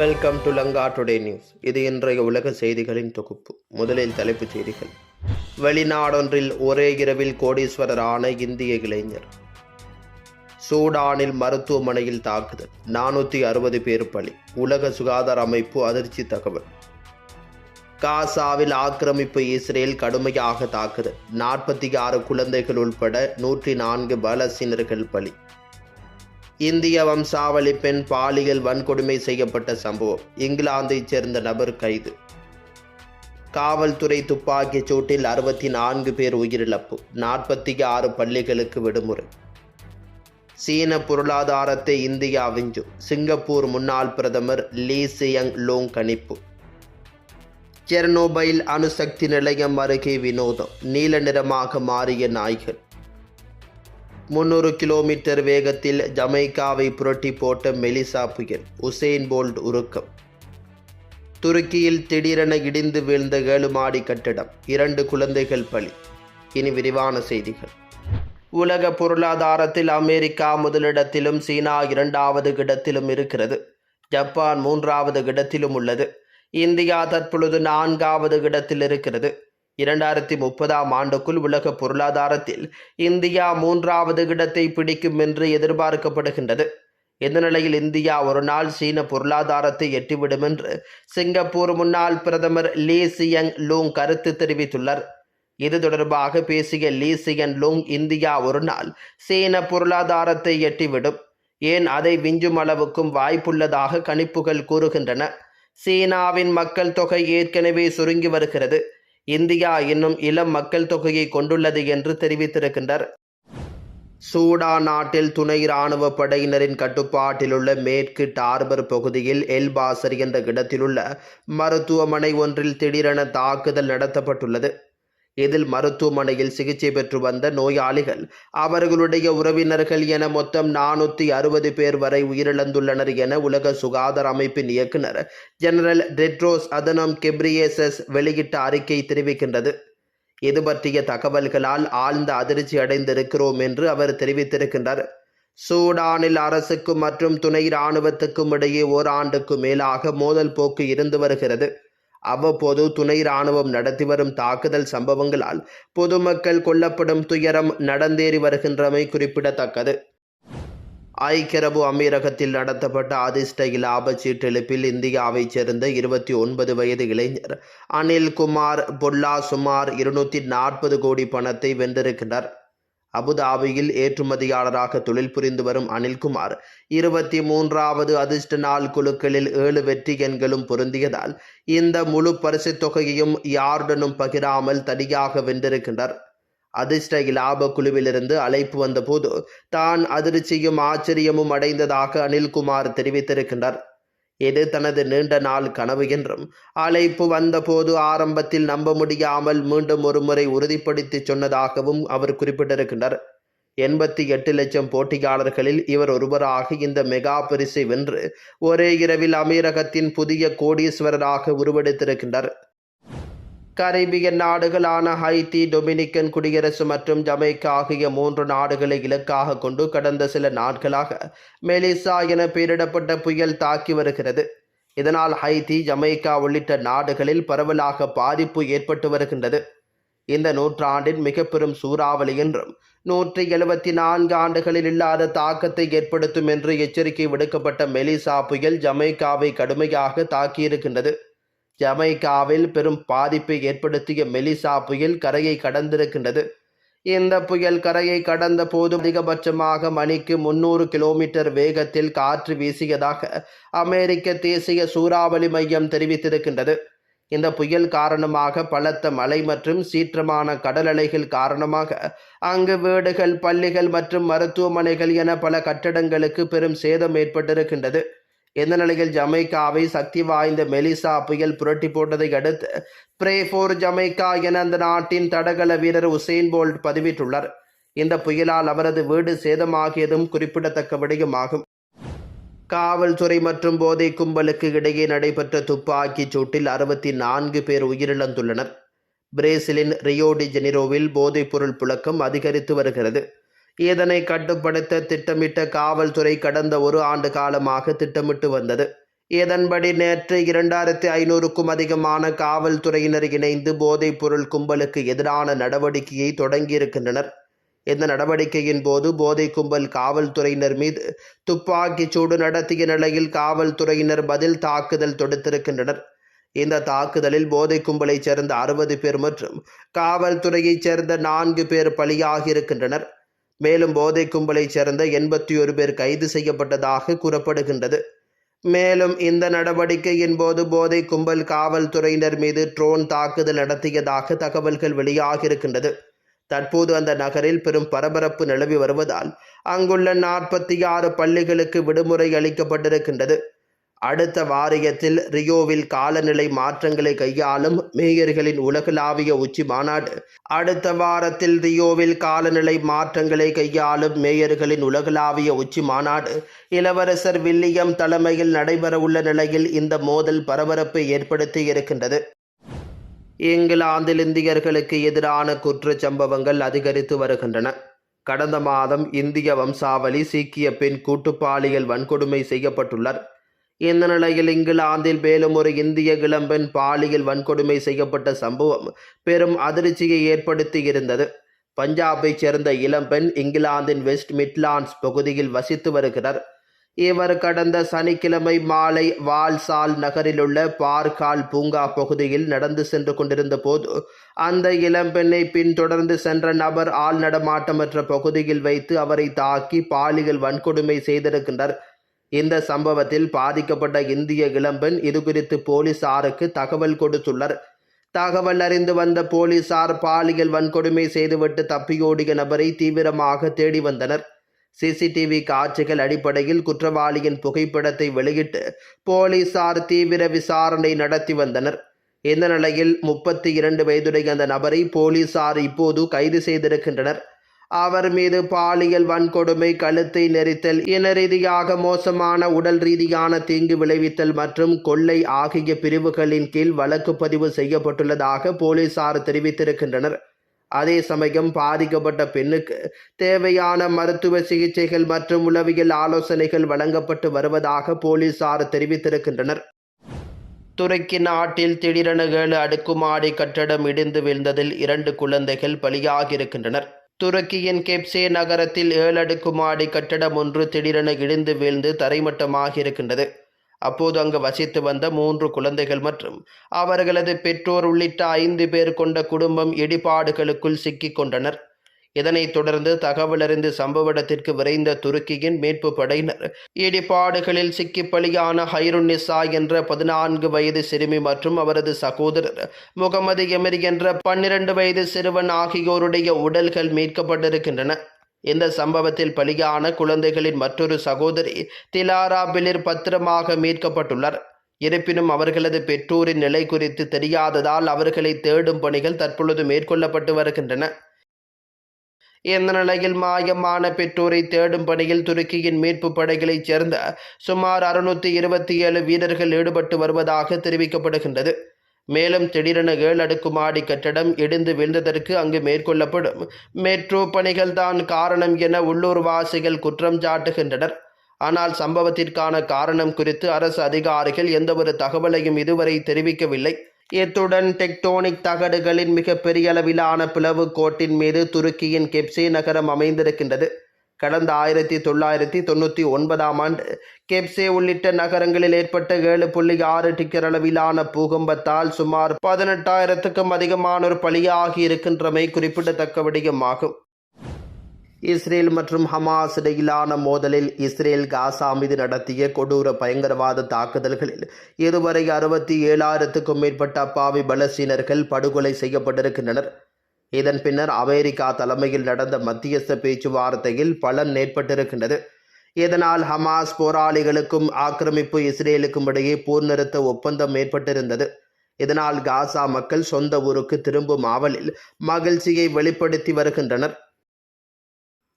Welcome to Lanka today news இது இன்றைய உலக செய்திகளின் தொகுப்பு. முதலில் தலைப்புச் செய்திகள். வெளிநாடொன்றில் ஒரே இரவில் கோடீஸ்வரரான இந்திய இளைஞர். சூடானில் மருத்துவமனையில் தாக்குதல். நானூற்றி அறுபது பேர் பலி. உலக சுகாதார அமைப்பு அதிர்ச்சி தகவல். காசாவில் ஆக்கிரமிப்பு இஸ்ரேல் கடுமையாக தாக்குதல். நாற்பத்தி ஆறு குழந்தைகள் உட்பட நூற்றி நான்கு பலஸ்தீனர்கள் பலி. இந்திய வம்சாவளி பெண் பாலியல் வன்கொடுமை செய்யப்பட்ட சம்பவம். இங்கிலாந்தைச் சேர்ந்த நபர் கைது. காவல்துறை துப்பாக்கிச் சூட்டில் அறுபத்தி நான்கு பேர் உயிரிழப்பு. நாற்பத்தி ஆறு பள்ளிகளுக்கு விடுமுறை. சீன பொருளாதாரத்தை இந்தியா விஞ்சும் சிங்கப்பூர் முன்னாள் பிரதமர் லீ சியங் லோங் கணிப்பு. செர்னோபைல் அணுசக்தி நிலையம் அருகே வினோதம். நீல நிறமாக மாறிய நாய்கள். முன்னூறு கிலோமீட்டர் வேகத்தில் ஜமைக்காவை புரட்டி போட்ட மெலிசா புயல் உசேன் போல்ட் உருக்கம். துருக்கியில் திடீரென இடிந்து வீழ்ந்த ஏழு மாடி கட்டிடம் இரண்டு குழந்தைகள் பலி. இனி விரிவான செய்திகள். உலக பொருளாதாரத்தில் அமெரிக்கா முதலிடத்திலும் சீனா இரண்டாவது இடத்திலும் இருக்கிறது. ஜப்பான் மூன்றாவது இடத்திலும் உள்ளது. இந்தியா தற்பொழுது நான்காவது இடத்தில் இருக்கிறது. இரண்டாயிரத்தி முப்பதாம் ஆண்டுக்குள் உலக பொருளாதாரத்தில் இந்தியா மூன்றாவது இடத்தை பிடிக்கும் என்று எதிர்பார்க்கப்படுகின்றது. இந்த நிலையில் இந்தியா ஒரு நாள் சீன பொருளாதாரத்தை எட்டிவிடும் என்று சிங்கப்பூர் முன்னாள் பிரதமர் லீ சியங் லூங் கருத்து தெரிவித்துள்ளார். இது தொடர்பாக பேசிய லீ சியன் லூங் இந்தியா ஒரு நாள் சீன பொருளாதாரத்தை எட்டிவிடும். ஏன் அதை விஞ்சும் அளவுக்கும் வாய்ப்புள்ளதாக கணிப்புகள் கூறுகின்றன. சீனாவின் மக்கள் தொகை ஏற்கனவே சுருங்கி வருகிறது. இந்தியா இன்னும் இளம் மக்கள் தொகையை கொண்டுள்ளது என்று தெரிவித்திருக்கின்றார் சூடான் நாட்டில் துணை இராணுவ படையினரின் கட்டுப்பாட்டிலுள்ள மேற்கு டார்பர் பகுதியில் எல்பாசர் என்ற இடத்திலுள்ள மருத்துவமனை ஒன்றில் திடீரென தாக்குதல் நடத்தப்பட்டுள்ளது. இதில் மருத்துவமனையில் சிகிச்சை பெற்று வந்த நோயாளிகள் அவர்களுடைய உறவினர்கள் என மொத்தம் நானூற்றி அறுபது பேர் வரை உயிரிழந்துள்ளனர் என உலக சுகாதார அமைப்பின் இயக்குனர் ஜெனரல் டெட்ரோஸ் அதனம் கெப்ரியேசஸ் வெளியிட்ட அறிக்கை தெரிவிக்கின்றது. இது பற்றிய தகவல்களால் ஆழ்ந்த அதிர்ச்சி அடைந்திருக்கிறோம் என்று அவர் தெரிவித்திருக்கின்றார். சூடானில் அரசுக்கும் மற்றும் துணை இராணுவத்துக்கும் இடையே ஓராண்டுக்கு மேலாக மோதல் போக்கு இருந்து வருகிறது. அவ்வப்போது துணை இராணுவம் நடத்தி வரும் தாக்குதல் சம்பவங்களால் பொதுமக்கள் கொல்லப்படும் துயரம் நடந்தேறி வருகின்றமை குறிப்பிடத்தக்கது. ஐக்கிய அரபு அமீரகத்தில் நடத்தப்பட்ட அதிர்ஷ்ட இலாப சீட்டெழுப்பில் இந்தியாவைச் சேர்ந்த இருபத்தி ஒன்பது வயது இளைஞர் அனில் குமார் பொல்லா சுமார் இருநூற்றி நாற்பது கோடி பணத்தை வென்றிருக்கிறார் அபுதாபியில் ஏற்றுமதியாளராக தொழில் புரிந்து வரும் அனில்குமார் இருபத்தி மூன்றாவது அதிர்ஷ்ட நாள் குழுக்களில் ஏழு வெற்றி எண்களும் பொருந்தியதால் இந்த முழு பரிசுத் தொகையையும் யாருடனும் பகிராமல் தனியாக வென்றிருக்கின்றார் அதிர்ஷ்ட இலாப குழுவிலிருந்து அழைப்பு வந்தபோது தான் அதிர்ச்சியும் ஆச்சரியமும் அடைந்ததாக அனில்குமார் தெரிவித்திருக்கின்றார். இது தனது நீண்ட நாள் கனவு என்றும் அழைப்பு வந்தபோது ஆரம்பத்தில் நம்ப முடியாமல் மீண்டும் ஒரு முறை உறுதிப்படுத்தி சொன்னதாகவும் அவர் குறிப்பிட்டிருக்கின்றார். எண்பத்தி எட்டு லட்சம் போட்டியாளர்களில் இவர் ஒருவராக இந்த மெகா பரிசை வென்று ஒரே இரவில் அமீரகத்தின் புதிய கோடீஸ்வரராக உருவெடுத்திருக்கின்றார். கரீபியன் நாடுகளான ஹைத்தி டொமினிக்கன் குடியரசு மற்றும் ஜமைக்கா ஆகிய மூன்று நாடுகளை இலக்காக கொண்டு கடந்த சில நாட்களாக மெலிசா என பெயரிடப்பட்ட புயல் தாக்கி வருகிறது. இதனால் ஹைத்தி ஜமைக்கா உள்ளிட்ட நாடுகளில் பரவலாக பாதிப்பு ஏற்பட்டு வருகின்றது. இந்த நூற்றாண்டின் மிக பெரும் சூறாவளி என்றும் நூற்றி எழுபத்தி நான்கு ஆண்டுகளில் இல்லாத தாக்கத்தை ஏற்படுத்தும் என்று எச்சரிக்கை விடுக்கப்பட்ட மெலிசா புயல் ஜமைக்காவை கடுமையாக தாக்கியிருக்கின்றது. ஜமைக்காவில் பெரும் பாதிப்பை ஏற்படுத்திய மெலிசா புயல் கரையை கடந்திருக்கின்றது. இந்த புயல் கரையை கடந்த போது அதிகபட்சமாக மணிக்கு முன்னூறு கிலோமீட்டர் வேகத்தில் காற்று வீசியதாக அமெரிக்க தேசிய சூறாவளி மையம் தெரிவித்திருக்கின்றது. இந்த புயல் காரணமாக பலத்த மழை மற்றும் சீற்றமான கடல் அலைகள் காரணமாக அங்கு வீடுகள் பள்ளிகள் மற்றும் மருத்துவமனைகள் என பல கட்டடங்களுக்கு பெரும் சேதம் ஏற்பட்டிருக்கின்றது. இந்த நிலையில் ஜமைக்காவை சக்தி வாய்ந்த மெலிசா புயல் புரட்டி போட்டதை அடுத்து பிரே போர் ஜமைக்கா என அந்த நாட்டின் தடகள வீரர் உசேன் போல்ட் பதிவிட்டுள்ளார். இந்த புயலால் அவரது வீடு சேதமாகியதும் குறிப்பிடத்தக்க விடயமாகும். காவல்துறை மற்றும் போதை கும்பலுக்கு இடையே நடைபெற்ற துப்பாக்கிச் சூட்டில் அறுபத்தி நான்கு பேர் உயிரிழந்துள்ளனர். பிரேசிலின் ரியோ டி ஜெனிரோவில் போதைப்பொருள் புழக்கம் அதிகரித்து வருகிறது. இதனை கட்டுப்படுத்த திட்டமிட்ட காவல்துறை கடந்த ஒரு ஆண்டு காலமாக திட்டமிட்டு வந்தது. இதன்படி நேற்று இரண்டாயிரத்தி ஐநூறுக்கும் அதிகமான காவல்துறையினர் இணைந்து போதைப்பொருள் கும்பலுக்கு எதிரான நடவடிக்கையை தொடங்கியிருக்கின்றனர். இந்த நடவடிக்கையின் போது போதை கும்பல் காவல்துறையினர் மீது துப்பாக்கிச் சூடு நடத்திய நிலையில் காவல்துறையினர் பதில் தாக்குதல் தொடுத்திருக்கின்றனர். இந்த தாக்குதலில் போதை கும்பலைச் சேர்ந்த அறுபது பேர் மற்றும் காவல்துறையைச் சேர்ந்த நான்கு பேர் பலியாகியிருக்கின்றனர். மேலும் போதை கும்பலைச் சேர்ந்த எண்பத்தி ஒரு பேர் கைது செய்யப்பட்டதாக கூறப்படுகின்றது. மேலும் இந்த நடவடிக்கையின் போது போதை கும்பல் காவல்துறையினர் மீது ட்ரோன் தாக்குதல் நடத்தியதாக தகவல்கள் வெளியாகியிருக்கின்றது. தற்போது அந்த நகரில் பெரும் பரபரப்பு நிலவி வருவதால் அங்குள்ள நாற்பத்தி ஆறு பள்ளிகளுக்கு விடுமுறை அளிக்கப்பட்டிருக்கின்றது. அடுத்த வாரியத்தில் ரியோவில் காலநிலை மாற்றங்களை கையாளும் மேயர்களின் உலகளாவிய உச்சி மாநாடு. அடுத்த வாரத்தில் ரியோவில் காலநிலை மாற்றங்களை கையாளும் மேயர்களின் உலகளாவிய உச்சி மாநாடு. இளவரசர் வில்லியம் தலைமையில் நடைபெறவுள்ள நிலையில் இந்த மோதல் பரபரப்பை ஏற்படுத்தி இருக்கின்றது. இங்கிலாந்தில் இந்தியர்களுக்கு எதிரான குற்றச் சம்பவங்கள் அதிகரித்து வருகின்றன. கடந்த மாதம் இந்திய வம்சாவளி சீக்கிய பெண் கூட்டுப்பாலியல் வன்கொடுமை செய்யப்பட்டுள்ளார். இந்த நிலையில் இங்கிலாந்தில் மேலும் ஒரு இந்திய இளம்பெண் பாலியல் வன்கொடுமை செய்யப்பட்ட சம்பவம் பெரும் அதிர்ச்சியை ஏற்படுத்தி இருந்தது பஞ்சாபைச் சேர்ந்த இளம்பெண் இங்கிலாந்தின் வெஸ்ட் மிட்லாண்ட்ஸ் பகுதியில் வசித்து வருகிறார். இவர் கடந்த சனிக்கிழமை மாலை வால்சால் நகரிலுள்ள பார்கால் பூங்கா பகுதியில் நடந்து சென்று கொண்டிருந்த போது அந்த இளம்பெண்ணை பின்தொடர்ந்து சென்ற நபர் ஆள் நடமாட்டமற்ற பகுதியில் வைத்து அவரை தாக்கி பாலியல் வன்கொடுமை செய்திருக்கின்றார். இந்த சம்பவத்தில் பாதிக்கப்பட்ட இந்திய இளம்பெண் இதுகுறித்து போலீசாருக்கு தகவல் கொடுத்துள்ளார். தகவல் அறிந்து வந்த போலீசார் பாலியல் வன்கொடுமை செய்துவிட்டு தப்பியோடிய நபரை தீவிரமாக தேடி வந்தனர். சிசிடிவி காட்சிகள் அடிப்படையில் குற்றவாளியின் புகைப்படத்தை வெளியிட்டு போலீசார் தீவிர விசாரணை நடத்தி வந்தனர். இந்த நிலையில் முப்பத்தி இரண்டு வயதுடைய அந்த நபரை போலீசார் இப்போது கைது செய்திருக்கின்றனர். அவர் மீது பாலியல் வன்கொடுமை கழுத்தை நெரித்தல் இன ரீதியாக மோசமான உடல் ரீதியான தீங்கு விளைவித்தல் மற்றும் கொள்ளை ஆகிய பிரிவுகளின் கீழ் வழக்கு பதிவு செய்யப்பட்டுள்ளதாக போலீசார் தெரிவித்திருக்கின்றனர். அதே சமயம் பாதிக்கப்பட்ட பெண்ணுக்கு தேவையான மருத்துவ சிகிச்சைகள் மற்றும் உளவியல் ஆலோசனைகள் வழங்கப்பட்டு வருவதாக போலீசார் தெரிவித்திருக்கின்றனர். துருக்கி நாட்டில் திடீரென ஏழு அடுக்குமாடி கட்டடம் இடிந்து வீழ்ந்ததில் இரண்டு குழந்தைகள் பலியாகியிருக்கின்றனர். துருக்கியின் கெப்சே நகரத்தில் ஏழடுக்கு மாடி கட்டடம் ஒன்று திடீரென இடிந்து வீழ்ந்து தரைமட்டமாக இருக்கின்றது. அப்போது அங்கு வசித்து வந்த மூன்று குழந்தைகள் மற்றும் அவர்களது பெற்றோர் உள்ளிட்ட ஐந்து பேர் கொண்ட குடும்பம் இடிபாடுகளுக்குள் சிக்கிக் கொண்டனர். இதனைத் தொடர்ந்து தகவலறிந்து சம்பவ இடத்திற்கு விரைந்த துருக்கியின் மீட்பு படையினர் இடிபாடுகளில் சிக்கி பலியான ஹைருன்னிசா என்ற பதினான்கு வயது சிறுமி மற்றும் அவரது சகோதரர் முகமது எமிரி என்ற பன்னிரண்டு வயது சிறுவன் ஆகியோருடைய உடல்கள் மீட்கப்பட்டிருக்கின்றன. இந்த சம்பவத்தில் பலியான குழந்தைகளின் மற்றொரு சகோதரி திலாரா பிலிர் பத்திரமாக மீட்கப்பட்டுள்ளார். இருப்பினும் அவர்களது பெற்றோரின் நிலை குறித்து தெரியாததால் அவர்களை தேடும் பணிகள் தற்பொழுது மேற்கொள்ளப்பட்டு வருகின்றன. இந்த நிலையில் மாயமான பெற்றோரை தேடும் பணியில் துருக்கியின் மீட்பு படைகளைச் சேர்ந்த சுமார் அறுநூற்றி இருபத்தி ஏழு வீரர்கள் ஈடுபட்டு வருவதாக தெரிவிக்கப்படுகின்றது. மேலும் திடீரென ஏழு அடுக்குமாடி கட்டடம் இடிந்து வீழ்ந்ததற்கு அங்கு மேற்கொள்ளப்படும் மெட்ரோ பணிகள் தான் காரணம் என உள்ளூர்வாசிகள் குற்றம் சாட்டுகின்றனர். ஆனால் சம்பவத்திற்கான காரணம் குறித்து அரசு அதிகாரிகள் எந்தவொரு தகவலையும் இதுவரை தெரிவிக்கவில்லை. இத்துடன் டெக்டோனிக் தகடுகளின் மிகப்பெரிய அளவிலான பிளவு கோட்டின் மீது துருக்கியின் கெப்சே நகரம் அமைந்திருக்கின்றது. கடந்த ஆயிரத்தி தொள்ளாயிரத்தி தொண்ணூற்றி ஒன்பதாம் ஆண்டு கெப்சே உள்ளிட்ட நகரங்களில் ஏற்பட்ட ஏழு புள்ளி ஆறு டிக்கர் அளவிலான பூகம்பத்தால் சுமார் பதினெட்டாயிரத்துக்கும் அதிகமானோர் பலியாகி இருக்கின்றமை குறிப்பிடத்தக்க விடயமாகும் இஸ்ரேல் மற்றும் ஹமாஸ் இடையிலான மோதலில் இஸ்ரேல் காசா மீது நடத்திய கொடூர பயங்கரவாத தாக்குதல்களில் இதுவரை அறுபத்தி ஏழாயிரத்துக்கும் மேற்பட்ட அப்பாவி பலஸ்தீனர்கள் படுகொலை செய்யப்பட்டிருக்கின்றனர். இதன் பின்னர் அமெரிக்கா தலைமையில் நடந்த மத்தியஸ்த பேச்சுவார்த்தையில் பலன் ஏற்பட்டிருக்கின்றது. இதனால் ஹமாஸ் போராளிகளுக்கும் ஆக்கிரமிப்பு இஸ்ரேலுக்கும் இடையே போர் நிறுத்த ஒப்பந்தம் ஏற்பட்டிருந்தது. இதனால் காசா மக்கள் சொந்த ஊருக்கு திரும்பும் ஆவலில் மகிழ்ச்சியை வெளிப்படுத்தி வருகின்றனர்.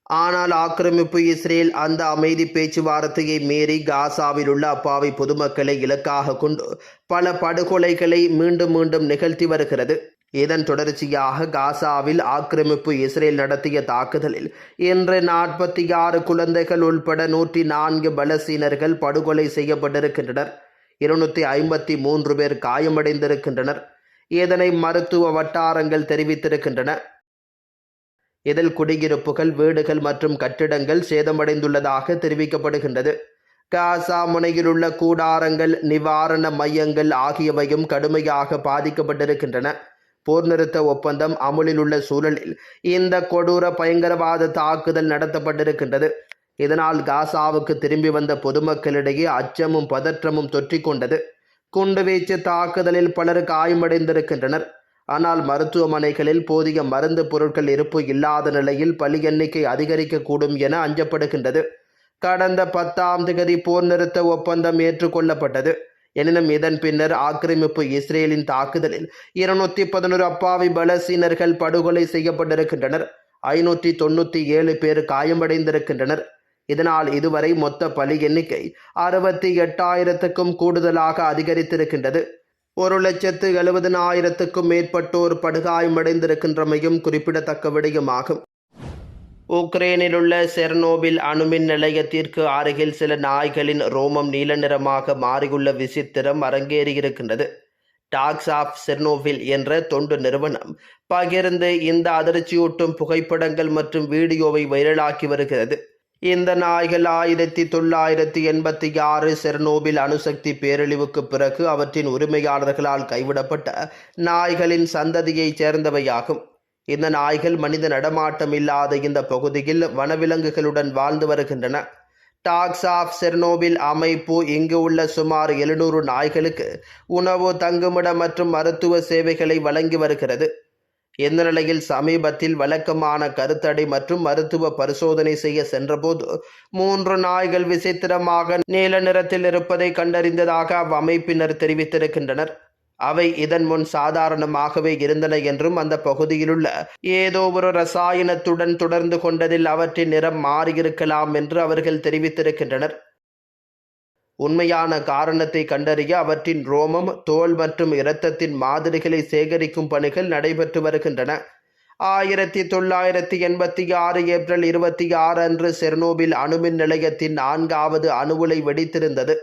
ஆனால் ஆக்கிரமிப்பு இஸ்ரேல் அந்த அமைதி பேச்சுவார்த்தையை மீறி காசாவில் உள்ள அப்பாவி பொதுமக்களை இலக்காக கொண்டு பல படுகொலைகளை மீண்டும் மீண்டும் நிகழ்த்தி வருகிறது. இதன் தொடர்ச்சியாக காசாவில் ஆக்கிரமிப்பு இஸ்ரேல் நடத்திய தாக்குதலில் இன்று நாற்பத்தி ஆறு குழந்தைகள் உள்பட நூற்றி நான்கு பலசீனர்கள் படுகொலை செய்யப்பட்டிருக்கின்றனர். இருநூற்றி ஐம்பத்தி மூன்று பேர் காயமடைந்திருக்கின்றனர். இதனை மருத்துவ வட்டாரங்கள் தெரிவித்திருக்கின்றன. இதில் குடியிருப்புகள் வீடுகள் மற்றும் கட்டிடங்கள் சேதமடைந்துள்ளதாக தெரிவிக்கப்படுகின்றது. காசா முனையிலுள்ள கூடாரங்கள் நிவாரண மையங்கள் ஆகியவையும் கடுமையாக பாதிக்கப்பட்டிருக்கின்றன. போர் நிறுத்த ஒப்பந்தம் அமுலில் உள்ள சூழலில் இந்த கொடூர பயங்கரவாத தாக்குதல் நடத்தப்பட்டிருக்கின்றது. இதனால் காசாவுக்கு திரும்பி வந்த பொதுமக்களிடையே அச்சமும் பதற்றமும் தொற்றிக்கொண்டது. குண்டுவீச்சு தாக்குதலில் பலர் காயமடைந்திருக்கின்றனர். ஆனால் மருத்துவமனைகளில் போதிய மருந்து பொருட்கள் இருப்பு இல்லாத நிலையில் பலி எண்ணிக்கை அதிகரிக்கக்கூடும் என அஞ்சப்படுகின்றது. கடந்த பத்தாம் தேதி போர் நிறுத்த ஒப்பந்தம் ஏற்றுக்கொள்ளப்பட்டது. எனினும் இதன் பின்னர் ஆக்கிரமிப்பு இஸ்ரேலின் தாக்குதலில் இருநூத்தி பதினோரு அப்பாவி பலசீனர்கள் படுகொலை செய்யப்பட்டிருக்கின்றனர். ஐநூற்றி தொண்ணூற்றி ஏழு பேர் காயமடைந்திருக்கின்றனர். இதனால் இதுவரை மொத்த பலி எண்ணிக்கை அறுபத்தி எட்டாயிரத்துக்கும் கூடுதலாக அதிகரித்திருக்கின்றது. ஒரு லட்சத்து எழுபதினாயிரத்துக்கும் மேற்பட்டோர் படுகாயமடைந்திருக்கின்றமையும் குறிப்பிடத்தக்க விடயமாகும். உக்ரைனில் உள்ள செர்னோபில் அணுமின் நிலையத்திற்கு அருகில் சில நாய்களின் ரோமம் நீல நிறமாக மாறியுள்ள விசித்திரம் அரங்கேறியிருக்கின்றது. டாக்ஸ் ஆஃப் செர்னோவில் என்ற தொண்டு நிறுவனம் பகிர்ந்து இந்த அதிர்ச்சியூட்டும் புகைப்படங்கள் மற்றும் வீடியோவை வைரலாக்கி வருகிறது. இந்த நாய்கள் ஆயிரத்தி தொள்ளாயிரத்தி எண்பத்தி ஆறு செர்னோபில் அணுசக்தி பேரழிவுக்கு பிறகு அவற்றின் உரிமையாளர்களால் கைவிடப்பட்ட நாய்களின் சந்ததியைச் சேர்ந்தவையாகும். இந்த நாய்கள் மனித நடமாட்டம் இல்லாத இந்த பகுதியில் வனவிலங்குகளுடன் வாழ்ந்து வருகின்றன. டாக்ஸ் ஆஃப் செர்னோபில் அமைப்பு இங்கு உள்ள சுமார் எழுநூறு நாய்களுக்கு உணவு தங்குமிடம் மற்றும் மருத்துவ சேவைகளை வழங்கி வருகிறது. இந்த நிலையில் சமீபத்தில் வழக்கமான கருத்தடை மற்றும் மருத்துவ பரிசோதனை செய்ய சென்றபோது மூன்று நாய்கள் விசித்திரமாக நீல நிறத்தில் இருப்பதை கண்டறிந்ததாக அவ்வமைப்பினர் தெரிவித்திருக்கின்றனர். அவை இதன் முன் சாதாரணமாகவே இருந்தன என்றும் அந்த பகுதியிலுள்ள ஏதோ ஒரு ரசாயனத்துடன் தொடர்ந்து கொண்டதில் அவற்றின் நிறம் மாறியிருக்கலாம் என்று அவர்கள் தெரிவித்திருக்கின்றனர். உண்மையான காரணத்தை கண்டறிய அவற்றின் ரோமம் தோல் மற்றும் இரத்தத்தின் மாதிரிகளை சேகரிக்கும் பணிகள் நடைபெற்று வருகின்றன. ஆயிரத்தி தொள்ளாயிரத்தி எண்பத்தி ஆறு ஏப்ரல் இருபத்தி ஆறு அன்று செர்னோபில் அணுமின் நிலையத்தின் நான்காவது அணுவுலை வெடித்திருந்தது.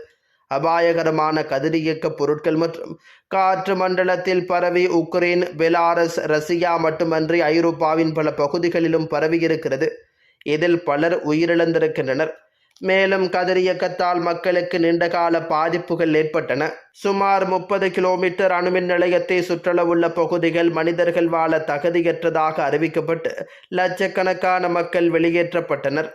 அபாயகரமான கதிரியக்க பொருட்கள் மற்றும் காற்று மண்டலத்தில் பரவி உக்ரைன் பெலாரஸ் ரஷ்யா மட்டுமன்றி ஐரோப்பாவின் பல பகுதிகளிலும் பரவியிருக்கிறது. இதில் பலர் உயிரிழந்திருக்கின்றனர். மேலும் கதிரியக்கத்தால் மக்களுக்கு நீண்டகால பாதிப்புகள் ஏற்பட்டன. சுமார் முப்பது கிலோமீட்டர் அணுமின் நிலையத்தை சுற்றளவுள்ள பகுதிகள் மனிதர்கள் வாழ தகுதியற்றதாக அறிவிக்கப்பட்டு லட்சக்கணக்கான மக்கள் வெளியேற்றப்பட்டனர்.